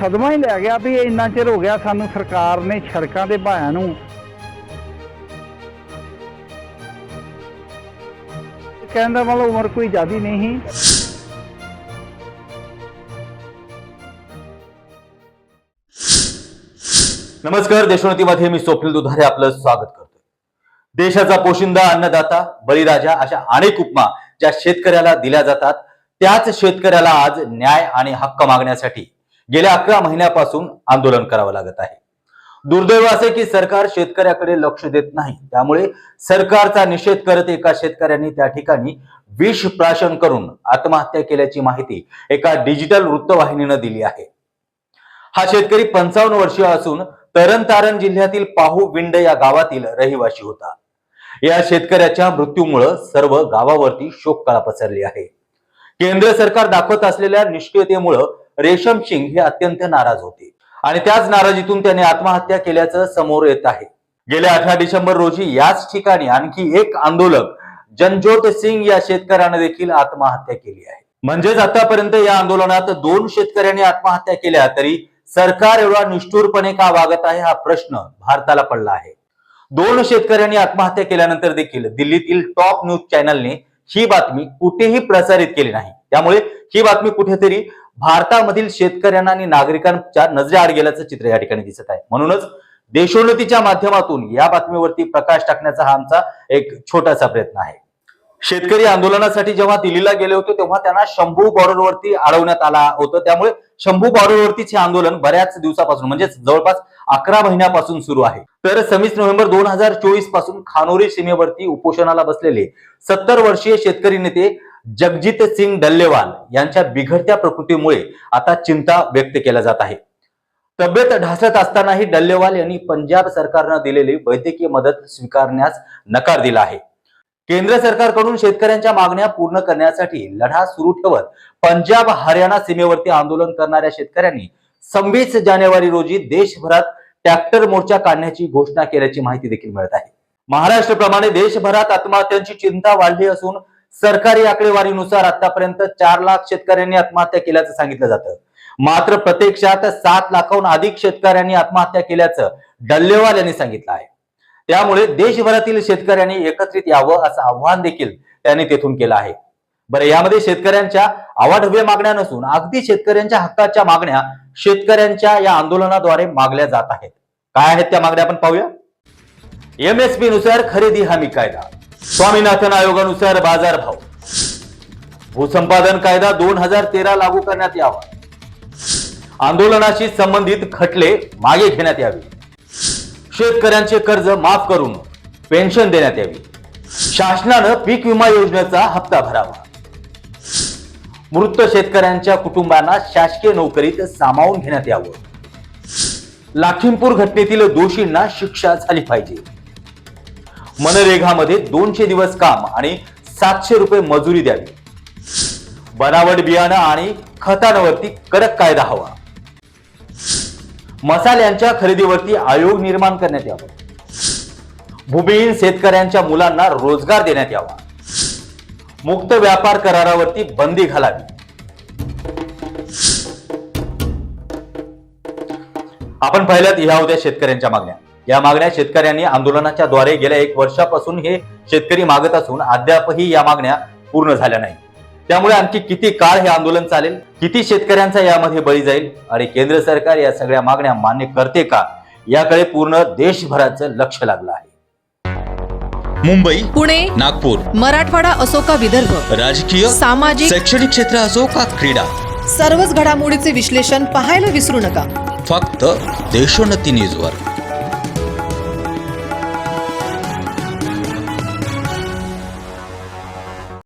ਸਦਮਾ ਹੀ ਲੈ ਗਿਆ ਵੀ ਇੰਨਾ ਚਿਰ ਹੋ ਗਿਆ ਸਾਨੂੰ ਸਰਕਾਰ ਨੇ ਸੜਕਾਂ ਦੇ ਭਾਇਆਂ ਨੂੰ ਕਹਿੰਦਾ ਮਤਲਬ ਉਮਰ ਕੋਈ ਜ਼ਿਆਦੀ ਨਹੀਂ ਸੀ नमस्कार देशोन्नतीमध्ये मी स्वप्नील दुधारे आपलं स्वागत करतोय देशाचा पोशिंदा अन्नदाता बळीराजा अशा अनेक उपमा ज्या शेतकऱ्याला दिल्या जातात त्याच शेतकऱ्याला आज न्याय आणि हक्क मागण्यासाठी गेल्या अकरा महिन्यापासून आंदोलन करावं लागत आहे. दुर्दैव असे की सरकार शेतकऱ्याकडे लक्ष देत नाही. त्यामुळे सरकारचा निषेध करत एका शेतकऱ्यांनी त्या ठिकाणी विष प्राशन करून आत्महत्या केल्याची माहिती एका डिजिटल वृत्तवाहिनीनं दिली आहे. हा शेतकरी पंचावन्न वर्षीय असून तरण तारण जिल्ह्यातील पाहू विंड या गावातील रहिवासी होता. या शेतकऱ्याच्या मृत्यूमुळे सर्व गावावरती शोककळा पसरली आहे. केंद्र सरकार दाखवत असलेल्या निष्क्रियतेमुळं रेशम सिंग हे अत्यंत नाराज होते. आणि त्याच नाराजीतून त्याने आत्महत्या केल्याचं समोर येत आहे. गेल्या अठरा डिसेंबर रोजी याच ठिकाणी आणखी एक आंदोलक जनजोत सिंग या शेतकऱ्यानं देखील आत्महत्या केली आहे. म्हणजेच आतापर्यंत या आंदोलनात दोन शेतकऱ्यांनी आत्महत्या केल्या तरी सरकार एवढा निष्ठुरपणे का वागत आहे हा प्रश्न भारताला पडला आहे. दोन शेतकऱ्यांनी आत्महत्या केल्यानंतर देखील दिल्लीतील टॉप न्यूज चॅनलने ही बातमी कुठेही प्रसारित केली नाही. त्यामुळे ही बातमी कुठेतरी भारतामधील शेतकऱ्यांना आणि नागरिकांच्या नजरेआड गेल्याचं चित्र या ठिकाणी दिसत आहे. म्हणूनच देशोन्नतीच्या माध्यमातून या बातमीवरती प्रकाश टाकण्याचा हा आमचा एक छोटासा प्रयत्न आहे. शेतकरी आंदोलनासाठी जेव्हा दिल्लीला गेले होते तेव्हा त्यांना शंभू बॉर्डरवरती अडवण्यात आला होतं. त्यामुळे शंभू बॉर्डरवरतीच हे आंदोलन बऱ्याच दिवसापासून म्हणजे जवळपास अकरा महिन्यापासून सुरू आहे. तर सव्वीस नोव्हेंबर दोन हजार चोवीसपासून खानोरी सीमेवरती उपोषणाला बसलेले सत्तर वर्षीय शेतकरी नेते जगजित सिंग डल्लेवाल यांच्या बिघडत्या प्रकृतीमुळे आता चिंता व्यक्त केल्या जात आहे. तब्येत ढासळत असतानाही डल्लेवाल यांनी पंजाब सरकारनं दिलेली वैद्यकीय मदत स्वीकारण्यास नकार दिला आहे. केंद्र सरकारकडून शेतकऱ्यांच्या मागण्या पूर्ण करण्यासाठी लढा सुरू ठेवत पंजाब हरियाणा सीमेवरती आंदोलन करणाऱ्या शेतकऱ्यांनी सव्वीस जानेवारी रोजी देशभरात ट्रॅक्टर मोर्चा काढण्याची घोषणा केल्याची माहिती देखील मिळत आहे. महाराष्ट्रप्रमाणे देशभरात आत्महत्यांची चिंता वाढली असून सरकारी आकडेवारीनुसार आतापर्यंत चार लाख शेतकऱ्यांनी आत्महत्या केल्याचं सांगितलं जातं. मात्र प्रत्यक्षात सात लाखाहून अधिक शेतकऱ्यांनी आत्महत्या केल्याचं डल्लेवाल यांनी सांगितलं आहे. त्यामुळे देशभरातील शेतकऱ्यांनी एकत्रित यावं असं आव्हान देखील त्यांनी तेथून केलं आहे. बरं यामध्ये शेतकऱ्यांच्या आवाढव्य मागण्या नसून अगदी शेतकऱ्यांच्या हक्काच्या मागण्या शेतकऱ्यांच्या या आंदोलनाद्वारे मागल्या जात आहेत. काय आहेत त्या मागण्या आपण पाहूया? एमएसपी नुसार खरेदी हमी कायदा स्वामीनाथन आयोगानुसार बाजारभाव भूसंपादन कायदा दोन हजार तेरा लागू करण्यात यावा. आंदोलनाशी संबंधित खटले मागे घेण्यात यावे. शेतकऱ्यांचे कर्ज माफ करून पेन्शन देण्यात यावी. शासनानं पीक विमा योजनेचा हप्ता भरावा. मृत शेतकऱ्यांच्या कुटुंबांना शासकीय नोकरीत सामावून घेण्यात यावं. लाखीमपूर घटनेतील दोषींना शिक्षा झाली पाहिजे. मनरेगामध्ये दोनशे दिवस काम आणि सातशे रुपये मजुरी द्यावी. बनावट बियाणं आणि खतांवरती कडक कायदा हवा. मसाल्यांच्या खरेदीवरती आयोग निर्माण करण्यात यावा. भूमिहीन शेतकऱ्यांच्या मुलांना रोजगार देण्यात यावा. मुक्त व्यापार करारावरती बंदी घालावी. आपण पाहिल्यात ह्या होत्या शेतकऱ्यांच्या मागण्या. या मागण्या शेतकऱ्यांनी आंदोलनाच्या द्वारे गेल्या एक वर्षापासून हे शेतकरी मागत असून अद्यापही या मागण्या पूर्ण झाल्या नाही त्यामुळे आणखी किती काळ हे आंदोलन चालेल? किती शेतकऱ्यांचा यामध्ये बळी जाईल? आणि केंद्र सरकार या सगळ्या मागण्या मान्य करते का? याकडे पूर्ण देशभराचं लक्ष लागलं आहे. मुंबई पुणे नागपूर मराठवाडा असो का विदर्भ? राजकीय सामाजिक शैक्षणिक क्षेत्र असो का क्रीडा? सर्वच घडामोडीचे विश्लेषण पाहायला विसरू नका. फक्त देशोन्नती न्यूजवर.